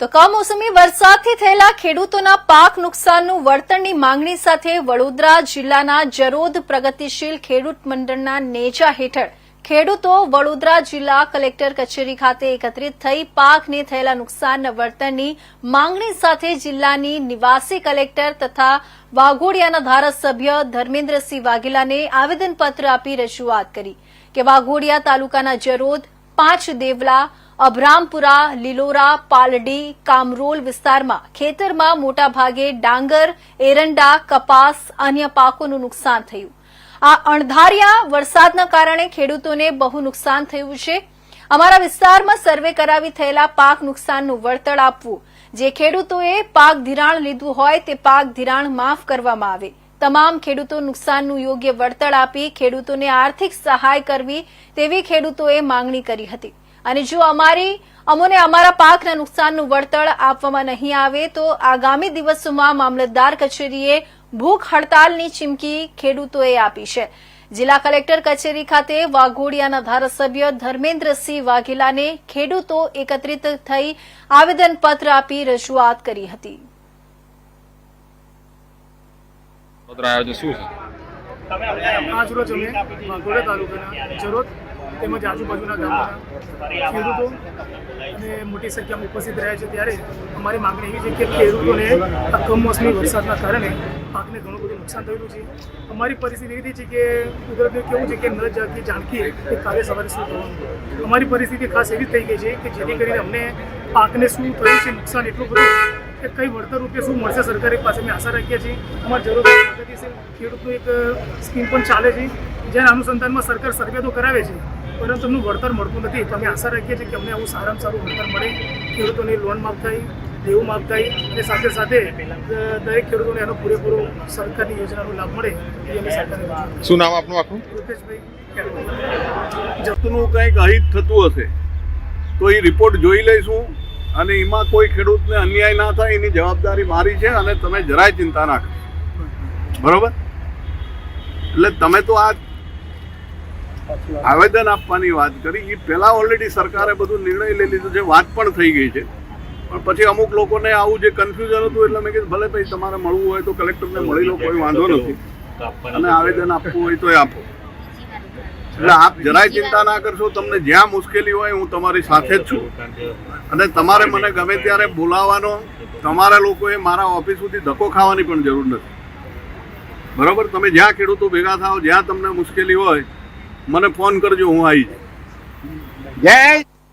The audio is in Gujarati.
તો કમોસમી વરસાદથી થયેલા ખેડૂતોના પાક નુકસાનનું વળતરની માંગણી સાથે વડોદરા જિલ્લાના જરોદ પ્રગતિશીલ ખેડૂત મંડળના નેજા હેઠળ ખેડૂતો વડોદરા જિલ્લા કલેક્ટર કચેરી ખાતે એકત્રિત થઈ પાકને થયેલા નુકસાનના વળતરની માંગણી સાથે જિલ્લાની નિવાસી કલેક્ટર તથા વાઘોડિયાના ધારાસભ્ય ધર્મેન્દ્રસિંહ વાઘેલાને આવેદનપત્ર આપી રજૂઆત કરી કે વાઘોડિયા તાલુકાના જરોદ, પાંચ દેવલા અભરામપુરા, લીલોરા, પાલડી, કામરોલ વિસ્તારમાં ખેતરમાં મોટાભાગે ડાંગર, એરંડા, કપાસ, અન્ય પાકોનું નુકસાન થયું. આ અણધાર્યા વરસાદના કારણે ખેડૂતોને બહુ નુકસાન થયું છે. અમારા વિસ્તારમાં સર્વે કરાવી થયેલા પાક નુકસાનનું વળતર આપવું. જે ખેડૂતોએ પાક ધિરાણ લીધું હોય તે પાક ધિરાણ માફ કરવામાં આવે. તમામ ખેડૂતો નુકસાનનું યોગ્ય વળતર આપી ખેડૂતોને આર્થિક સહાય કરવી તેવી ખેડૂતોએ માંગણી કરી હતી. અને જો અમારી અમોને અમારા પાકના નુકસાનનું વળતર આપવામાં નહીં આવે તો આગામી દિવસોમાં મામલતદાર કચેરીએ ભૂખ હડતાલની ચીમકી ખેડૂતોએ આપી છે. જિલ્લા કલેક્ટર કચેરી ખાતે વાઘોડિયાના ધારાસભ્ય ધર્મેન્દ્રસિંહ વાઘેલાને ખેડૂતો એકત્રિત થઈ આવેદનપત્ર આપી રજૂઆત કરી હતી. આજ રોજ અમે વાઘોડા તાલુકાના તેમજ આજુબાજુના ગામના ખેડૂતો અને મોટી સંખ્યામાં ઉપસ્થિત રહ્યા છે. ત્યારે અમારી માંગણી એવી છે કે ખેડૂતોને આ કમોસમી વરસાદના કારણે પાકને ઘણું બધું નુકસાન થયેલું છે. અમારી પરિસ્થિતિ એવી છે કે કુદરતનું કેવું છે કે ન જાગી જાણકી કે કાલે સવારે શું થવાનું. અમારી પરિસ્થિતિ ખાસ એવી થઈ ગઈ છે કે જેથી કરીને અમને પાકને શું થયું છે, નુકસાન એટલું બધું કે કઈ વળતર રૂપે શું મળશે સરકારી પાસે અમે આશા રાખીએ છીએ. અમારી જરૂર ખેડૂતનું એક સ્કીમ પણ ચાલે છે. જેના અનુસંધાનમાં સરકાર સર્વે તો કરાવે છે. પરંતુ એમનું વળતર મળતું નથી. તો અમે આશા રાખીએ છીએ કે અમને આવું સારામાં સારું વળતર મળે. ખેડૂતોને લોન માફ થાય દેવું માફ થાય અને સાથે સાથે દરેક ખેડૂતોને એનો પૂરેપૂરો સરકારની યોજનાનો લાભ મળે એ અમે સરકારને શું નામ આપનું આખું? રૂપેશભાઈ જતનું કંઈક અહિત થતું હશે તો એ રિપોર્ટ જોઈ લઈશું અને એમાં કોઈ ખેડૂતને અન્યાય ના થાય એની જવાબદારી મારી છે અને તમે જરાય ચિંતા ના કરો બરાબર? એટલે તમે તો આ આવેદન આપવાની વાત કરી. એ પહેલા ઓલરેડી સરકારે બધું નિર્ણય લઈ લીધો છે. વાત પણ થઈ ગઈ છે. પણ પછી અમુક લોકોને આવું જે કન્ફ્યુઝન હતું એટલે મેં કીધું ભલે ભાઈ તમારે મળવું હોય તો કલેક્ટરને મળી લો કોઈ વાંધો નથી. અને આવેદન આપવું હોય તો એ આપો એટલે આપ જરાય ચિંતા ના કરશો તમને જ્યાં મુશ્કેલી હોય હું તમારી સાથે જ છું. અને તમારે મને ગમે ત્યારે બોલાવવાનો તમારા લોકોએ મારા ઓફિસ સુધી ધક્કો ખાવાની પણ જરૂર નથી. બરોબર? તમે જ્યાં ખેડૂતો ભેગા થાઓ જ્યાં તમને મુશ્કેલી હોય મને ફોન કરજો હું આવી જય